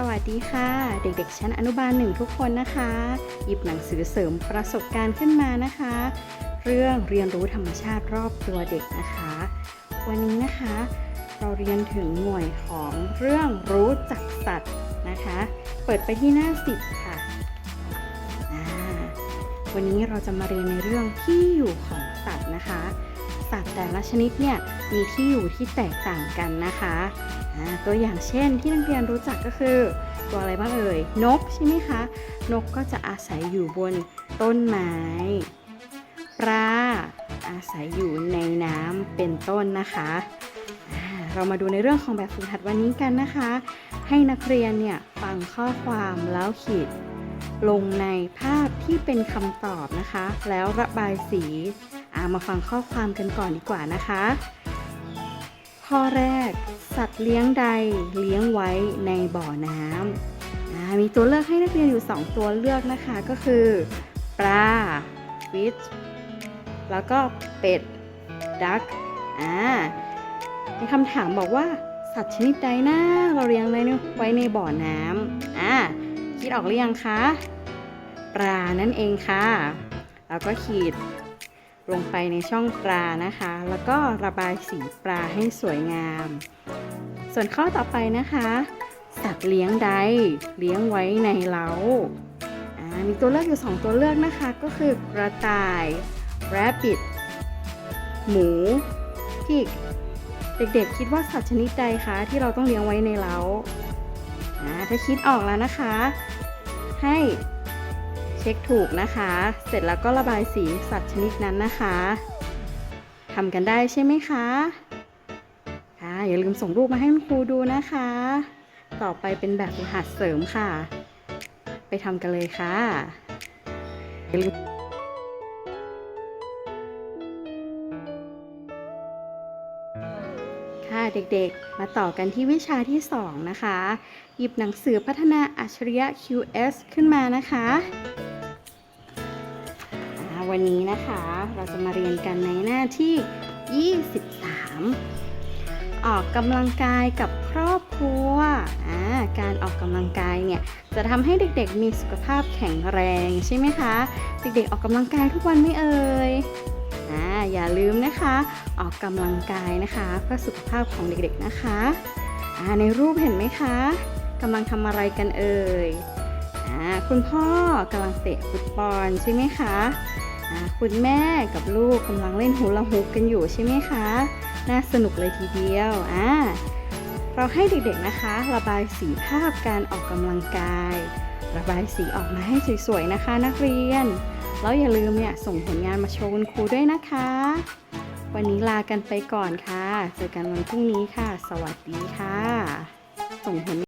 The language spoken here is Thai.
สวัสดีค่ะ เด็กๆชั้นอนุบาลหนึ่งทุกคนนะคะ หยิบหนังสือเสริมประสบการณ์ขึ้นมานะคะ เรื่องเรียนรู้ธรรมชาติรอบตัวเด็กนะคะ วันนี้นะคะ เราเรียนถึงหน่วยของเรื่องรู้จักสัตว์นะคะ เปิดไปที่หน้าสิบค่ะ วันนี้เราจะมาเรียนในเรื่องที่อยู่ของสัตว์นะคะ สัตว์แต่ละชนิดเนี่ยมีที่อยู่ที่แตกต่างกันนะคะตัวอย่างเช่นที่นักเรียนรู้จักก็คือ ตัวอะไรบ้างเอ่ยนกใช่ไหมคะ นกก็จะอาศัยอยู่บนต้นไม้ปลาอาศัยอยู่ในน้ำเป็นต้นนะคะเรามาดูในเรื่องของแบบฝึกหัดวันนี้กันนะคะ ให้นักเรียนเนี่ยฟังข้อความแล้วขีด ลงในภาพที่เป็นคำตอบนะคะ แล้วระบายสีามาฟังข้อความกันก่อนดีกว่านะคะ ข้อแรก สัตว์เลี้ยงใดเลี้ยงไว้ในบ่อน้ำมีตัวเลือกให้นักเรียนอยู่ 2 ตัวเลือกนะคะก็คือปลา fish แล้วก็เป็ด duck อ่ามีคำถามบอกว่าสัตว์ชนิดใดนะเราเลี้ยงไว้ไว้ในบ่อน้ำอ่าคิดออกหรือยังคะปลานั่นเองค่ะ แล้วก็ขีด ลงไปในช่องปลานะคะ แล้วก็ระบายสีปลาให้สวยงาม ส่วนข้อต่อไปนะคะ สัตว์เลี้ยงใดเลี้ยงไว้ในเล้ามีตัวเลือกอยู่ 2 ตัวเลือกนะคะ ก็คือกระต่าย rabbit หมู pig เด็กๆ คิดว่าสัตว์ชนิดใดคะที่เราต้องเลี้ยงไว้ในเล้าอ่าถ้าคิดออกแล้วนะคะ ให้ เช็คถูกนะคะ เสร็จแล้วก็ระบายสีสัตว์ชนิดนั้นนะคะทำกันได้ใช่ไหมคะค่ะอย่าลืมส่งรูปมาให้คุณครูดูนะคะ ต่อไปเป็นแบบฝึกหัดเสริมค่ะ ไปทำกันเลยค่ะอย่าลืมค่ะเด็กๆ มาต่อกันที่วิชาที่ 2 นะคะ หยิบหนังสือพัฒนาอัจฉริยะ QS ขึ้นมานะคะ วันนี้นะคะ เราจะมาเรียนกันในหน้าที่ 23 ออกกำลังกายกับครอบครัวการออกกำลังกายเนี่ยจะทำให้เด็กๆมีสุขภาพแข็งแรงใช่ไหมคะ เด็กๆออกกำลังกายทุกวันไม่เอ่ยอ่าอย่าลืมนะคะ ออกกำลังกายนะคะเพื่อสุขภาพของเด็กๆนะคะอ่าในรูปเห็นไหมคะกำลังทำอะไรกันเอ่ยอคุณพ่อกำลังเตะฟุตบอลใช่ไหมคะ คุณแม่กับลูกกำลังเล่นฮูลาฮูปกันอยู่ใช่ไหมคะ น่าสนุกเลยทีเดียวอ่าเราให้เด็กๆนะคะ ระบายสีภาพการออกกำลังกาย ระบายสีออกมาให้สวยๆนะคะ นักเรียน แล้วอย่าลืมเนี่ยส่งผลงานมาโชว์คุณครูด้วยนะคะ วันนี้ลากันไปก่อนค่ะ เจอกันวันพรุ่งนี้ค่ะ สวัสดีค่ะ ส่งผล